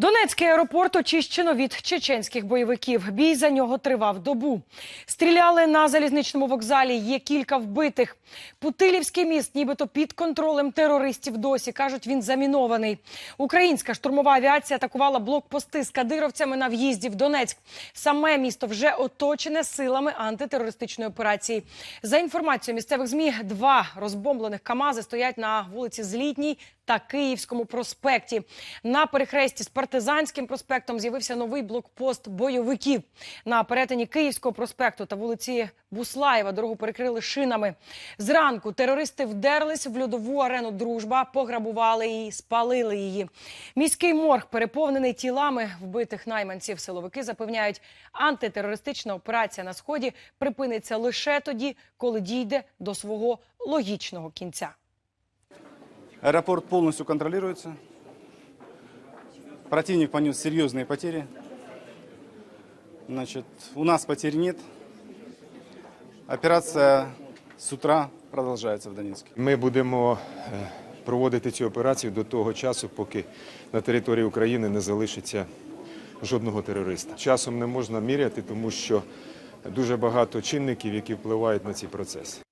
Донецький аеропорт очищено від чеченських бойовиків. Бій за нього тривав добу. Стріляли на залізничному вокзалі. Є кілька вбитих. Путилівський міст, нібито під контролем терористів. Досі кажуть, він замінований. Українська штурмова авіація атакувала блокпости з кадировцями на в'їзді в Донецьк. Саме місто вже оточене силами антитерористичної операції. За інформацією місцевих змі, два розбомблених Камази стоять на вулиці Злітній та Київському проспекті. На перехресті з партизанським проспектом з'явився новий блокпост бойовиків. На перетині Київського проспекту та вулиці Буслаєва дорогу перекрили шинами. Зранку терористи вдерлись в льодову арену Дружба, пограбували її, спалили її. Міський морг переповнений тілами вбитих найманців. Силовики запевняють, антитерористична операція на сході припиниться лише тоді, коли дійде до свого логічного кінця. Аэропорт полностью контролируется. Противник понес серьезные потери. Значит, у нас потерь нет. Операция с утра продолжается в Донецке. Ми будемо е, проводити цю операцію до того часу, поки на території України не залишиться жодного терориста. Часом не можна міряти, тому що дуже багато чинників, які впливають на ці процеси.